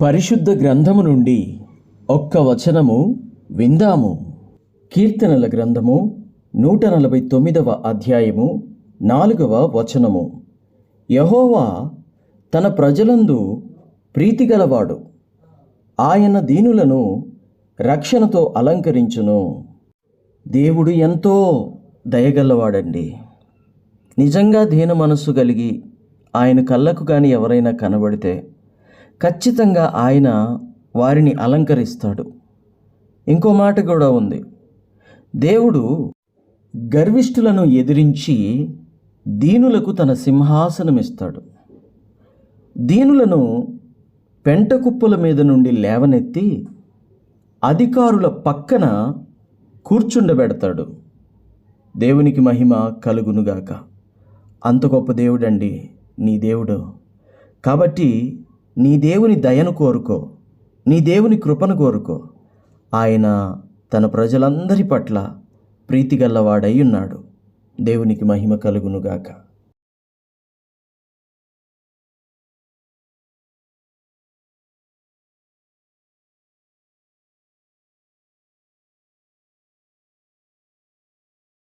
పరిశుద్ధ గ్రంథము నుండి ఒక్క వచనము విందాము. కీర్తనల గ్రంథము నూట నలభై తొమ్మిదవ అధ్యాయము నాలుగవ వచనము. యహోవా తన ప్రజలందు ప్రీతిగలవాడు. ఆయన దీనులను రక్షణతో అలంకరించును. దేవుడు ఎంతో దయగలవాడండి. నిజంగా దీన మనస్సు కలిగి ఆయన కళ్ళకు కానీ ఎవరైనా కనబడితే ఖచ్చితంగా ఆయన వారిని అలంకరిస్తాడు. ఇంకో మాట కూడా ఉంది. దేవుడు గర్విష్ఠులను ఎదిరించి దీనులకు తన సింహాసనం ఇస్తాడు. దీనులను పెంట కుప్పల మీద నుండి లేవనెత్తి అధికారుల పక్కన కూర్చుండబెడతాడు. దేవునికి మహిమ కలుగునుగాక. అంత గొప్ప దేవుడండి నీ దేవుడు. కాబట్టి నీ దేవుని దయను కోరుకో. నీ దేవుని కృపను కోరుకో. ఆయన తన ప్రజలందరి పట్ల ప్రీతిగల్లవాడై ఉన్నాడు. దేవునికి మహిమ కలుగునుగాక.